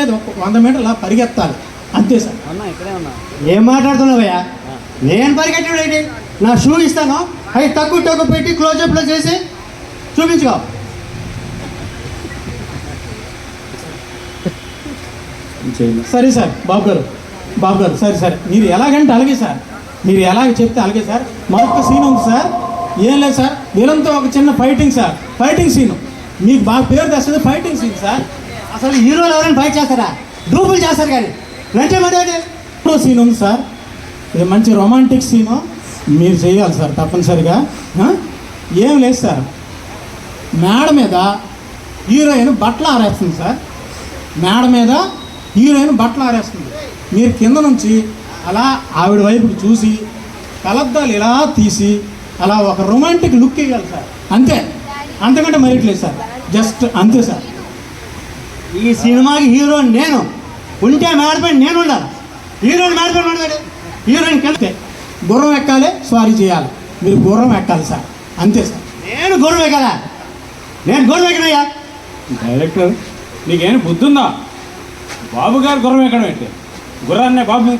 లేదు వంద మీటర్లు అలా పరిగెత్తాలి. అంతే సార్. అన్నా ఇక్కడే ఉన్నా. ఏం మాట్లాడుతున్నావయ్యా నేను పరిగెట్టడం ఏంటి నా షూ ఇస్తాను. అవి తక్కువ తక్కువ పెట్టి క్లోజప్లో చేసి చూపించుకో. సరే సార్ బాబు గారు బాబు గారు సరే సరే. మీరు ఎలాగంటే అలాగే సార్. మీరు ఎలాగ చెప్తే అలాగే సార్. మరొక సీన్ ఉంది సార్. ఏం లేదు సార్. వీళ్ళంతో ఒక చిన్న ఫైటింగ్ సార్. ఫైటింగ్ సీన్ మీకు బాగా పేరు తెస్తుంది ఫైటింగ్ సీన్ సార్. అసలు హీరోలు ఎవరైనా ఫైట్ చేస్తారా? డూపులు చేస్తారు కానీ. అంటే మరి ఎప్పుడో సీన్ ఉంది సార్. ఇది మంచి రొమాంటిక్ సీను మీరు చేయాలి సార్ తప్పనిసరిగా. ఏం లేదు సార్. మేడ మీద హీరోయిన్ బట్టలు ఆరేస్తుంది సార్. మేడ మీద హీరోయిన్ బట్టలు ఆరేస్తుంది. మీరు కింద నుంచి అలా ఆవిడ వైపుకి చూసి కలద్దాలు ఇలా తీసి అలా ఒక రొమాంటిక్ లుక్ ఇవ్వాలి సార్. అంతే. అంతకంటే మరట్లేదు సార్. జస్ట్ అంతే సార్. ఈ సినిమాకి హీరో నేను. ఉంటే మేడపై నేను ఉండాలి. హీరోని మేడపై ఉండదు హీరోయిన్ కింద అంతే గుర్రం ఎక్కాలి స్వారీ చేయాలి. మీరు గుర్రం ఎక్కాలి సార్. అంతే సార్. నేను గొడవే కదా నేను గొడవ ఎక్కడయ్యా డైరెక్టర్ నీకేమైనా బుద్ధి ఉందా బాబు గారు గుర్రం ఎక్కడం ఏంటి? గుర్రాన్నే బాబు.